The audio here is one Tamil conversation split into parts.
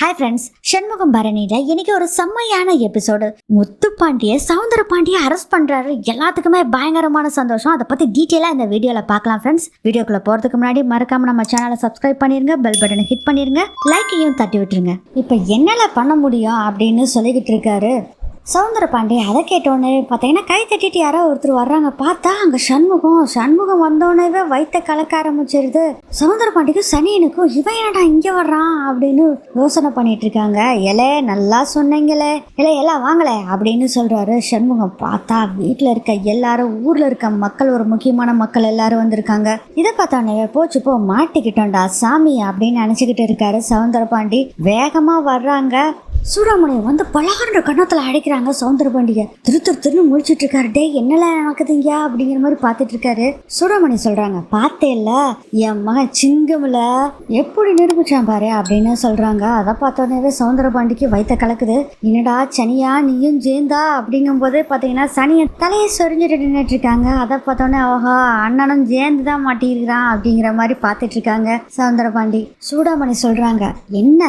ஹாய் ஃப்ரெண்ட்ஸ் சண்முகம் பரணியில் இன்னைக்கு ஒரு செம்மையான எபிசோடு முத்து பாண்டிய சவுந்தர பாண்டிய அரெஸ்ட் பண்ணுறாரு எல்லாத்துக்குமே பயங்கரமான சந்தோஷம். அதை பற்றி டீட்டெயிலாக இந்த வீடியோவில் பார்க்கலாம் ஃப்ரெண்ட்ஸ் வீடியோக்குள்ளே போகிறதுக்கு முன்னாடி மறக்காமல் நம்ம சேனலை சப்ஸ்கிரைப் பண்ணிடுங்க பெல் பட்டனை ஹிட் பண்ணிருங்க லைக்கையும் தட்டி விட்டுருங்க. இப்போ என்னல பண்ண முடியும் அப்படின்னு சொல்லிக்கிட்டு இருக்காரு. சவுந்தர பாண்டி அதை கேட்டோடனே பார்த்தீங்கன்னா கை தட்டிட்டு யாரோ ஒருத்தர் வர்றாங்க. பார்த்தா அங்கே சண்முகம். சண்முகம் வந்தோடனே வயிற்ற கலக்க ஆரம்பிச்சிருது. சவுந்தர பாண்டிக்கும் சனியனுக்கும் இவன் என்னடா இங்கே வர்றான் அப்படின்னு யோசனை பண்ணிட்டு இருக்காங்க. இலே நல்லா சொன்னீங்களே. இல்லை எல்லாம் வாங்கலை அப்படின்னு சொல்கிறாரு சண்முகம். பார்த்தா வீட்டில் இருக்க எல்லாரும் ஊரில் இருக்க மக்கள் ஒரு முக்கியமான மக்கள் எல்லாரும் வந்திருக்காங்க. இதை பார்த்தோன்னே போச்சு போ மாட்டிக்கிட்டோம்டா சாமி அப்படின்னு நினச்சிக்கிட்டு இருக்காரு சவுந்தர பாண்டி வேகமாக வர்றாங்க. சூடாமணி வந்து பலகார கண்ணத்தில் அடைக்கிறாங்க சௌந்தர பாண்டிய திரு திரு திருன்னு முழிச்சிட்டு இருக்காரு டே என்னல நடக்குதுங்க? அப்படிங்கிற மாதிரி பார்த்துட்டு இருக்காரு சூடாமணி சொல்றாங்க பார்த்தேல்ல என் மகன் சிங்கம்ல எப்படி நிரூபிச்சான் பாரு அப்படின்னு சொல்றாங்க. அதை பார்த்தோன்னே சௌந்தர பாண்டிக்கு வயித்த கலக்குது. என்னடா சனியா நீயும் ஜேந்தா அப்படிங்கும் போது பார்த்தீங்கன்னா சனியை தலையை சொரிஞ்சுட்டு நின்றுட்டு இருக்காங்க அதை பார்த்தோன்னே ஓஹா அண்ணனும் ஜேந்து தான் மாட்டியிருக்கிறான் அப்படிங்கிற மாதிரி பார்த்துட்டு இருக்காங்க சௌந்தர பாண்டி சூடாமணி சொல்றாங்க என்ன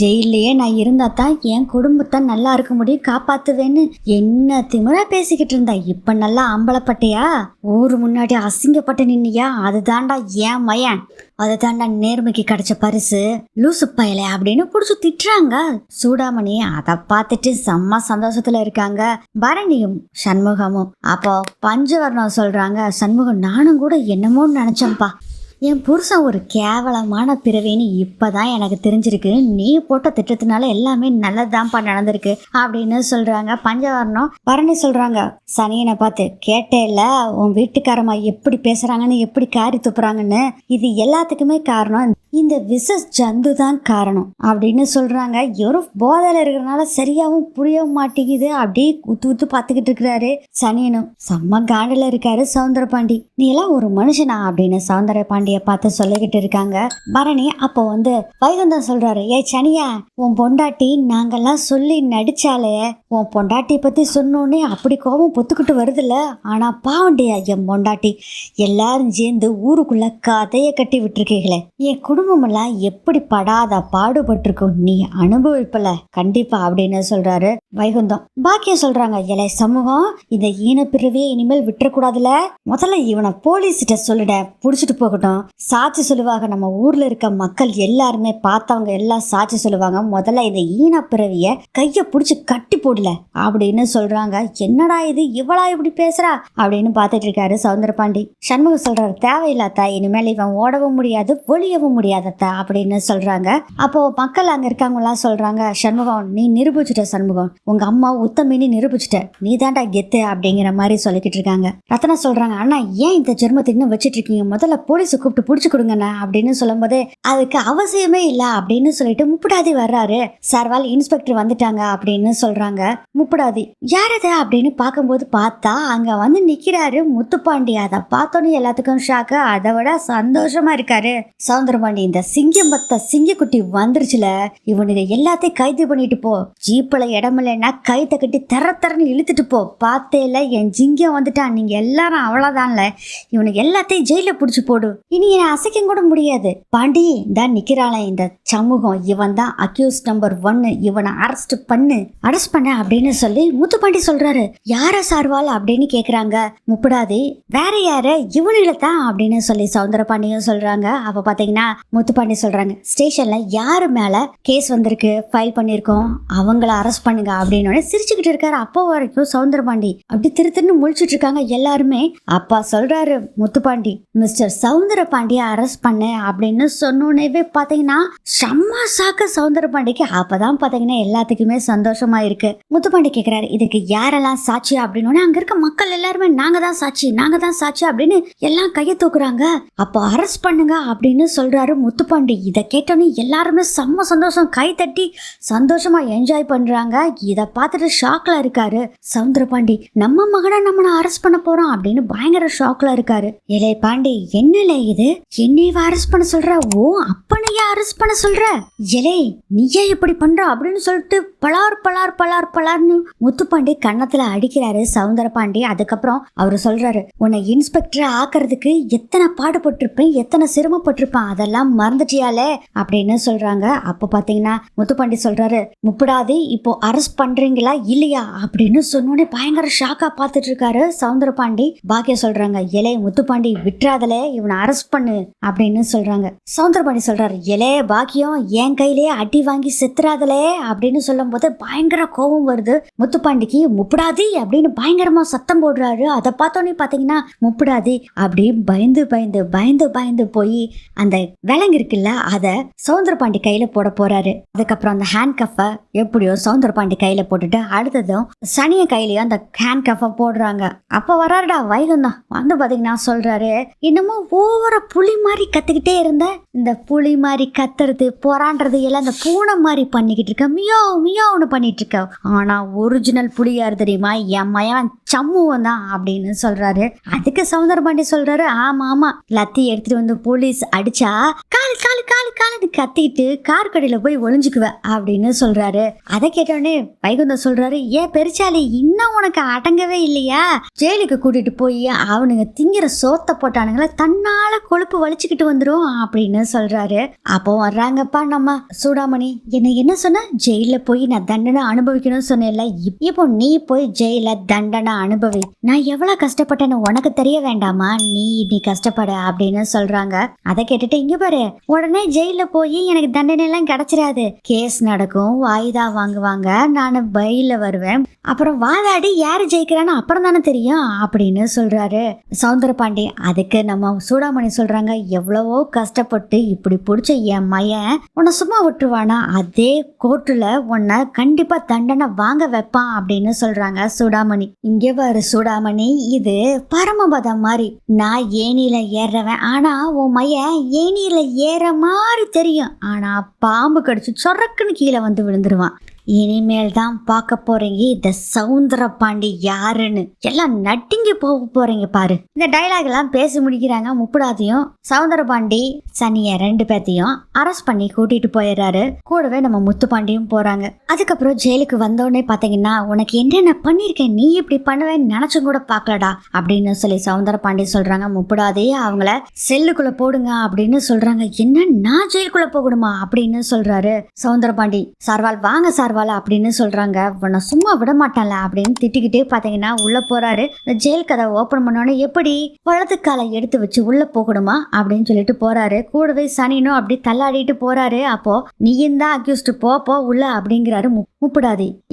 ஜெயிலையே நான் இருந்தா தான் என் குடும்பத்தை நல்லா இருக்க முடியும் காப்பாத்துவேன்னு என்ன திமிரா பேசிக்கிட்டு இருந்தா? இப்ப நல்லா அம்பலப்பட்டியா? ஊரு முன்னாடி அசிங்கப்பட்டு நின்னியா? அதுதான்டா ஏன் மயன். அதுதான்டா நேர்மைக்கு கிடைச்ச பரிசு. லூசு பயலே அப்படின்னு பிடிச்சி திட்டுறாங்க. சூடாமணி அதை பார்த்துட்டு செம்ம சந்தோஷத்துல இருக்காங்க. பரணியும் சண்முகமும். அப்போ பஞ்சவர்ணம் சொல்றாங்க. சண்முகம் நானும் கூட என்னமோ நினைச்சேன்ப்பா. என் புருஷன் ஒரு கேவலமான பிறவின்னு இப்போ தான் எனக்கு தெரிஞ்சிருக்கு. நீ போட்ட திட்டத்தினால எல்லாமே நல்லதுதான்ப்பா நடந்திருக்கு அப்படின்னு சொல்கிறாங்க பஞ்சவர்ணம். பரணி சொல்கிறாங்க சனியனை பார்த்து கேட்டே இல்லை உன் வீட்டுக்காரம்மா எப்படி பேசுகிறாங்கன்னு எப்படி காரி துப்புறாங்கன்னு இது எல்லாத்துக்குமே காரணம் இந்த விச ஜந்து தான் காரணம் அப்படின்னு சொல்கிறாங்க இவரும் போதையில் இருக்கிறனால சரியாகவும் புரியவும் மாட்டேங்குது. அப்படியே குத்து குத்து பார்த்துக்கிட்டு இருக்கிறாரு சனியனும். செம்ம காண்டில் இருக்காரு சவுந்தர பாண்டி. நீ எல்லாம் ஒரு மனுஷனா? அப்படின்னு சவுந்தர பாண்டியை பார்த்து சொல்லிக்கிட்டு இருக்காங்க. பரணி அப்போ வந்து வைகுந்தம் சொல்கிறாரு ஏ சனியா உன் பொண்டாட்டி நாங்கள்லாம் சொல்லி நடிச்சாலே உன் பொண்டாட்டி பற்றி சொன்னோன்னே அப்படி கோபம் பொத்துக்கிட்டு வருதுல்ல. ஆனால் பாவண்டியா என் பொண்டாட்டி? எல்லாரும் சேர்ந்து ஊருக்குள்ளே கதையை கட்டி விட்டுருக்கீங்களே. என் குடும்பமெல்லாம் எப்படி படாத பாடுபட்டிருக்கும் நீ அனுபவிப்பல? கண்டிப்பா அப்படின்னு சொல்றாரு வைகுந்தம். பாக்கியம் சொல்றாங்க இலை சமூகம் இந்த ஈனப்பிறவியை இனிமேல் விட்டுறக்கூடாதுல. முதல்ல இவனை போலீஸ்கிட்ட சொல்லிட புடிச்சிட்டு போகட்டும். சாட்சி சொல்லுவாங்க நம்ம ஊர்ல இருக்க மக்கள் எல்லாருமே பார்த்தவங்க எல்லாம் சாட்சி சொல்லுவாங்க முதல்ல இந்த ஈனப்பிறவிய கைய புடிச்சு கட்டி போடல அப்படின்னு சொல்றாங்க. என்னடா இது? இவளா இப்படி பேசுறா? அப்படின்னு பார்த்துட்டு இருக்காரு சவுந்தரபாண்டி. சண்முகம் சொல்றாரு தேவையில்லாத்தா இனிமேல் இவன் ஓடவும் முடியாது ஒளியவும் முடியாதத்தா அப்படின்னு சொல்றாங்க. அப்போ மக்கள் அங்க இருக்கவங்களாம் சொல்றாங்க சண்முகம் நீ நிரூபிச்சுட்ட சண்முகம். உங்க அம்மா உத்தமின்னு நிரூபிச்சுட்ட. நீ தாண்டா கெத்து அப்படிங்கிற மாதிரி சொல்லிக்கிட்டு இருக்காங்க. ரத்னா சொல்றாங்க அண்ணா ஏன் இந்த ஜென்மத்தை இன்னும் வச்சிட்டு இருக்கீங்க முதல்ல போலீஸை கூப்பிட்டு புடிச்சு கொடுங்கண்ணா அப்படின்னு சொல்லும்போது அதுக்கு அவசியமே இல்ல அப்படின்னு சொல்லிட்டு முப்படாதி வர்றாரு. சர்வால் இன்ஸ்பெக்டர் வந்துட்டாங்க அப்படின்னு சொல்றாங்க. யார் யாரது அப்படின்னு பார்க்கும்போது பார்த்தா அங்க வந்து நிக்கிறாரு முத்துப்பாண்டி. அதை பார்த்தோன்னே எல்லாத்துக்கும் ஷாக்கு அதை விட சந்தோஷமா இருக்காரு. சவுந்தரபாண்டி இந்த சிங்கம் பத்த சிங்கக்குட்டி வந்துருச்சுல இவனுக்கு எல்லாத்தையும் கைது பண்ணிட்டு போ. ஜீப்பில் இடம் இல்லைன்னா கைத்தை கட்டி தர தரன்னு இழுத்துட்டு போ. பார்த்தேல என் ஜிங்கம் வந்துட்டான் நீங்க எல்லாரும் அவ்வளோதான்ல இவனுக்கு எல்லாத்தையும் ஜெயில பிடிச்சி போடு. இனி என்னை அசைக்க கூட முடியாது. பாண்டி தான் நிக்கிறாளே இந்த சமூகம். இவன் தான் அக்யூஸ் நம்பர் ஒன்னு இவனை அரெஸ்ட் பண்ணு. அரெஸ்ட் பண்ண அப்படின்னு சொல்லி முத்துப்பாண்டி சொல்றாரு. யார சார்வால் அப்படின்னு கேக்குறாங்க. முப்படாதி வேற யாரு? இவனில தான் அப்படின்னு சொல்லி சவுந்தரபாண்டியும் சொல்றாங்க. அப்ப பாத்தீங்கன்னா முத்துப்பாண்டி சொல்கிறாங்க ஸ்டேஷனில் யார் மேலே கேஸ் வந்திருக்கு? ஃபைல் பண்ணியிருக்கோம் அவங்கள அரெஸ்ட் பண்ணுங்க அப்படின்னு சிரிச்சுக்கிட்டு இருக்காரு அப்போ வரைக்கும் சவுந்தரபாண்டி. அப்படி திரு திருன்னு முழிச்சிட்டு இருக்காங்க எல்லாருமே. அப்பா சொல்கிறாரு முத்துப்பாண்டி மிஸ்டர் சவுந்தரபாண்டியை அரெஸ்ட் பண்ணு அப்படின்னு சொன்னோன்னே பார்த்தீங்கன்னா செம்ம சாக்க சவுந்தரபாண்டிக்கு. அப்போ தான் பார்த்தீங்கன்னா எல்லாத்துக்குமே சந்தோஷமாக இருக்குது முத்துப்பாண்டி கேட்குறாரு இதுக்கு யாரெல்லாம் சாட்சி? அப்படின்னு அங்கே இருக்க மக்கள் எல்லாருமே நாங்கள் தான் சாட்சி நாங்கள் தான் சாட்சி அப்படின்னு எல்லாம் கையை தூக்குறாங்க. அப்போ அரெஸ்ட் பண்ணுங்க அப்படின்னு சொல்கிறாரு முத்துப்பாண்டி இதை கேட்டோன்னே எல்லாருமே செம்ம சந்தோஷம். கை தட்டி சந்தோஷமா என்ஜாய் பண்ணுறாங்க இதை பார்த்துட்டு ஷாக்கில் இருக்காரு சவுந்தரபாண்டி. நம்ம மகனை நம்மளை அரெஸ்ட் பண்ண போகிறோம் அப்படின்னு பயங்கர ஷாக்கில் இருக்காரு. இலை பாண்டி என்னல இது? என்னைய அரெஸ்ட் பண்ண சொல்கிற ஓ அப்பனையா அரெஸ்ட் பண்ண சொல்கிற இலே நீயே இப்படி பண்ணுற அப்படின்னு சொல்லிட்டு பலார் பலார் பலார் பலார்னு முத்துப்பாண்டி கன்னத்துல அடிக்கிறாரு சவுந்தரபாண்டி. அதுக்கப்புறம் அவர் சொல்றாரு உன்னை இன்ஸ்பெக்டர் ஆக்குறதுக்கு எத்தனை பாடுபட்டிருப்பேன் எத்தனை சிரமப்பட்டிருப்பேன் அதெல்லாம் மறந்துட்டியாலே அப்படின்னு சொல்றாங்க. அப்போ பாத்தீங்கன்னா முத்துப்பாண்டி சொல்றாரு முப்படாது இப்போ அரெஸ்ட் பண்றீங்களா இல்லையா? அப்படின்னு சொன்னோடனே பயங்கர ஷாக்கா பார்த்துட்டு இருக்காரு சவுந்தரபாண்டி. பாக்கிய சொல்றாங்க இலே முத்துப்பாண்டி விட்டுறாதலே இவனை அரெஸ்ட் பண்ணு அப்படின்னு சொல்றாங்க. சவுந்தரபாண்டி சொல்றாரு இலே பாக்கியம் என் கையிலேயே அடி வாங்கி செத்துறாதலே அப்படின்னு சொல்லும் போது பயங்கர கோபம் வருது. முத்துப்பாண்டிக்கு முப்படாதி அப்படின்னு பயங்கரமா சத்தம் போடுறாரு. அதை பார்த்தோன்னே பார்த்தீங்கன்னா முப்படாதி அப்படி பயந்து பயந்து பயந்து பயந்து போய் அந்த விலங்கு இருக்குல்ல அதை சவுந்தரபாண்டி கையில போட போறாரு. அதுக்கப்புறம் அந்த ஹேண்ட் கஃபை எப்படியோ சவுந்தரபாண்டி கையில போட்டுட்டு அடுத்ததும் சனிய கையிலயும் அந்த ஹேண்ட் கஃபை போடுறாங்க. அப்ப வராருடா வைகுந்தம் வந்து பாத்தீங்கன்னா சொல்றாரு இன்னமும் ஓவர புலி மாதிரி கத்துக்கிட்டே இருந்த. இந்த புலி மாதிரி கத்துறது போரான்றது எல்லாம் அந்த பூனை மாதிரி பண்ணிக்கிட்டு இருக்க. மியோ மியோன்னு பண்ணிட்டு இருக்க. ஆனால் ஒரிஜினல் புலி யார் தெரியுமா? என் மயன் சம்முவன் தான் அப்படின்னு சொல்கிறாரு அதுக்கு சவுந்தரபாண்டி சொல்கிறாரு ஆமா ஆமாம் லத்தி எடுத்துகிட்டு வந்து போலீஸ் அடிச்சா காலு காலு காலு காலுன்னு கத்திட்டு கார் கடையில் போய் ஒளிஞ்சுக்குவ அப்படின்னு சொல்கிறாரு அதை கேட்டோடனே வைகுந்தம் சொல்கிறாரு ஏன் பெருச்சாலி இன்னும் உனக்கு அடங்கவே இல்லையா? ஜெயிலுக்கு கூட்டிகிட்டு போய் அவனுங்க திங்கிற சோத்தை போட்டானுங்களா தன்னால கொழுப்பு வலிச்சுக்கிட்டு வந்துடும் அப்படின்னு சொல்கிறாரு அப்போ வர்றாங்கப்பா நம்ம சூடாமணி. என்னை என்ன சொன்ன? ஜெயிலில் போய் நான் தண்டனை அனுபவிக்கணும்னு சொன்னேன்ல இப்போ நீ போய் ஜெயில தண்டனை அனுபவி. நான் எவ்வளவு கஷ்டப்பட்டேன்னு உனக்கு தெரிய வேண்டாமா? நீ நீ கஷ்டப்பட அப்படின்னு சொல்றாங்க. அதை கேட்டுட்டு இங்க பாரு உடனே ஜெயில போய் எனக்கு தண்டனை எல்லாம் கிடைச்சிடாது கேஸ் நடக்கும் வாய்தா வாங்குவாங்க. நான் பயில வருவேன். அப்புறம் வாதாடி யாரு ஜெயிக்கிறான்னு அப்புறம் தானே தெரியும் அப்படின்னு சொல்றாரு. சவுந்தரபாண்டி அதுக்கு நம்ம சூடாமணி சொல்றாங்க எவ்வளவோ கஷ்டப்பட்டு இப்படி பிடிச்ச என் மையன் உன்னை சும்மா விட்டுருவானா? அதே கோர்ட்டுல உன்னை கண்டிப்பாக தண்டனை வாங்க வைப்பான் அப்படின்னு சொல்கிறாங்க சூடாமணி. இங்கே வரு சூடாமணி இது பரமபதம் மாதிரி. நான் ஏனியில் ஏறுறவன் ஆனால் உன் மையன் ஏனியில் ஏற மாதிரி தெரியும். ஆனால் பாம்பு கடிச்சு சொரக்குன்னு கீழே வந்து விழுந்துருவான். இனிமேல் தான் பார்க்க போறீங்க. இந்த சவுந்தர பாண்டி யாருன்னு? எல்லாம் நட்டிங்கி போக போறீங்க பாரு. இந்த டைலாக் எல்லாம் பேசி முடிக்கிறாங்க முப்படாதையும் சவுந்தர பாண்டி சனிய ரெண்டு பேர்த்தையும் அரெஸ்ட் பண்ணி கூட்டிட்டு போயிடுறாரு. கூடவே நம்ம முத்துப்பாண்டியும் போறாங்க. அதுக்கப்புறம் ஜெயிலுக்கு வந்தோடனே பாத்தீங்கன்னா உனக்கு என்னென்ன பண்ணிருக்கேன் நீ இப்படி பண்ணுவேன்னு நினைச்சும் கூட பார்க்கலடா அப்படின்னு சொல்லி சவுந்தர பாண்டி சொல்றாங்க. முப்படாதையே அவங்கள செல்லுக்குள்ள போடுங்க அப்படின்னு சொல்றாங்க. என்ன? நான் ஜெயிலுக்குள்ள போகணுமா? அப்படின்னு சொல்றாரு சவுந்தர பாண்டி. சார்வால் வாங்க சார்வால். அப்படின்னு சொல்கிறாங்க உன்னை சும்மா விட மாட்டான்ல அப்படின்னு திட்டிக்கிட்டே பார்த்தீங்கன்னா உள்ளே போகிறாரு இந்த ஜெயில் கதை ஓப்பன் பண்ணோன்னே எப்படி வலது காலை எடுத்து வச்சு உள்ளே போகணுமா அப்படின்னு சொல்லிட்டு போகிறாரு கூடவே சனினும் அப்படி தள்ளாடிட்டு போகிறாரு அப்போது நீயும் தான் அக்யூஸ்ட் போ போ உள்ள அப்படிங்கிறாரு மு-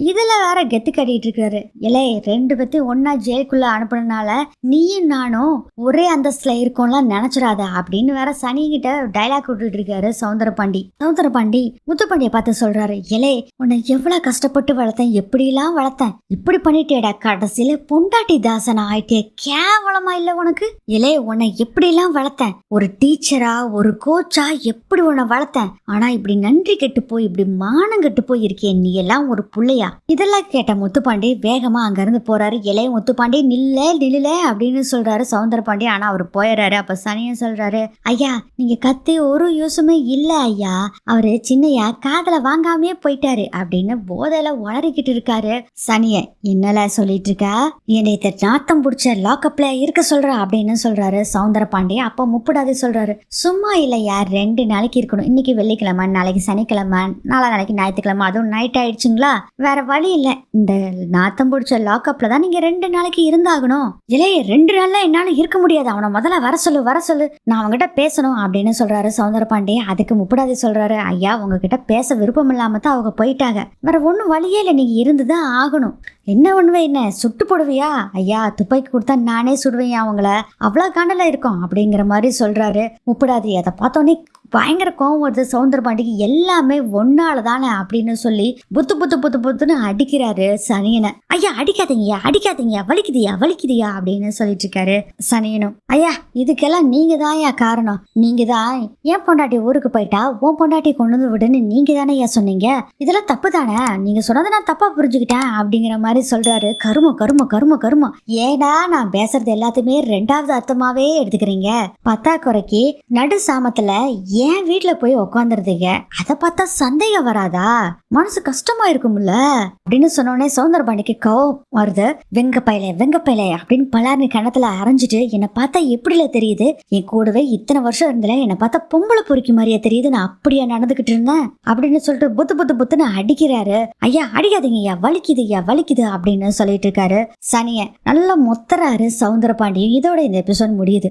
இதில் வேற கெத்து கட்டிட்டு இருக்கிறாரு இலே ரெண்டு பேத்தையும் ஒன்றா ஜெயிலுக்குள்ளே அனுப்புனதுனால நீயும் நானும் ஒரே அந்தஸ்தில் இருக்கோம்லாம் நினச்சிடாத அப்படின்னு வேற சனிகிட்ட டைலாக் விட்டுட்டு இருக்காரு சவுந்தரபாண்டி. சவுந்தரபாண்டி முத்துப்பாண்டிய பார்த்து சொல்கிறாரு இலே உன்னை எவ்வளோ கஷ்டப்பட்டு வளர்த்தேன் எப்படிலாம் வளர்த்தேன்? இப்படி பண்ணிட்டேடா கடைசியில பொண்டாட்டி தாசன் ஆயிட்டே கேவலமா இல்ல உனக்கு? இலே உன்னை எப்படிலாம் வளர்த்தேன்? ஒரு டீச்சரா ஒரு கோச்சா எப்படி உன்னை வளர்த்தேன்? ஆனா இப்படி நன்றி கெட்டு போய் இப்படி மானம் கெட்டு போய் இருக்கே நீ எல்லாம் ஒரு புள்ளையா? இதெல்லாம் கேட்ட முத்துப்பாண்டி வேகமா அங்க இருந்து போறாரு. இலே முத்துப்பாண்டி நில்ல நில்ல அப்படின்னு சொல்றாரு சவுந்தரபாண்டி. ஆனா அவர் போயிடுறாரு அப்ப சனியன் சொல்றாரு ஐயா நீங்க கத்தி ஒரு யூஸுமே இல்ல ஐயா. அவரு சின்னையா காதல வாங்காமே போயிட்டாரு அப்படி அப்படின்னு போதையில உளறிக்கிட்டு இருக்காரு. சனிய என்னல சொல்லிட்டு இருக்கா என்னை நாத்தம் பிடிச்ச லாக்அப்ல இருக்க சொல்ற அப்படின்னு சொல்றாரு சவுந்தரபாண்டி. அப்ப முப்படாது சொல்றாரு சும்மா இல்லையா? ரெண்டு நாளைக்கு இருக்கணும். இன்னைக்கு வெள்ளிக்கிழமை நாளைக்கு சனிக்கிழமை நாளா நாளைக்கு ஞாயிற்றுக்கிழமை. அதுவும் நைட் ஆயிடுச்சுங்களா? வேற வழி இல்ல. இந்த நாத்தம் பிடிச்ச லாக்அப்ல தான் நீங்க ரெண்டு நாளைக்கு இருந்தாகணும். இல்லையே ரெண்டு நாள்ல என்னால இருக்க முடியாது. அவனை முதல்ல வர சொல்லு வர சொல்லு. நான் அவங்ககிட்ட பேசணும் அப்படின்னு சொல்றாரு சவுந்தரபாண்டி. அதுக்கு முப்படாது சொல்றாரு ஐயா உங்ககிட்ட பேச விருப்பம் இல்லாம தான் அவங்க போயிட்டாங்க. வேற ஒன்றும் வழியே இல்லை நீங்க இருந்துதான் ஆகணும். என்ன பண்ணுவே என்ன சுட்டு போடுவியா? ஐயா துப்பாக்கி கொடுத்தா நானே சுடுவேன் அவங்கள அவ்வளோ காண்டலாக இருக்கும் அப்படிங்கிற மாதிரி சொல்றாரு. முப்படாதி அதை பார்த்தோன்னே பயங்கர கோவம் வருது. சவுந்தரபாண்டிக்கு எல்லாமே ஒன்னால தானே அப்படின்னு சொல்லி புத்து புத்து புத்து புத்துன்னு அடிக்கிறாரு சனியனை. ஐயா அடிக்காதீங்கயா அடிக்காதீங்க வலிக்குதியா வலிக்குதியா அப்படின்னு சொல்லிட்டு இருக்காரு சனியனும். ஐயா இதுக்கெல்லாம் நீங்க தான் காரணம். நீங்க தான் என் பொண்டாட்டி ஊருக்கு போயிட்டா? உன் பொண்டாட்டி கொண்டு வந்து விடுன்னு நீங்க தானே ஐயா சொன்னீங்க? இதெல்லாம் தப்பு தானே நீங்க சொன்னதை நான் தப்பா புரிஞ்சுக்கிட்டேன் அப்படிங்கிற மாதிரி சொல்றாரு. கருமம் கருமம் கருமம் கருமம். ஏடா நான் பேசுறது எல்லாத்தையுமே ரெண்டாவது அர்த்தமாவே எடுத்துக்கிறீங்க. பத்தா குறைக்கு நடு சாமத்துல ஏன் வீட்டில் போய் உக்காந்துருந்தீங்க? அதை பார்த்தா சந்தேகம் வராதா? மனசு கஷ்டமா இருக்கும்ல? அப்படின்னு சொன்னோடனே சௌந்தரபாண்டிக்கு கோவம் வருது. வெங்க பயலே வெங்க பயலே அப்படின்னு பலார்னு கணத்துல அரைஞ்சிட்டு என்னை பார்த்தா எப்படில தெரியுது? என் கூடவே இத்தனை வருஷம் இருந்தல என்னை பார்த்தா பொம்பளை பொறுக்கி மாதிரியே தெரியுது. நான் அப்படியே நடந்துகிட்டு இருந்தேன்? அப்படின்னு சொல்லிட்டு புத்து புத்து புத்துன்னு அடிக்கிறாரு. ஐயா அடிக்காதீங்க ஐயா வலிக்குது ஐயா வலிக்குது அப்படின்னு சொல்லிட்டு இருக்காரு சனிய நல்லா மொத்தறாரு சவுந்தரபாண்டியும் இதோட இந்த எபிசோட் முடியுது.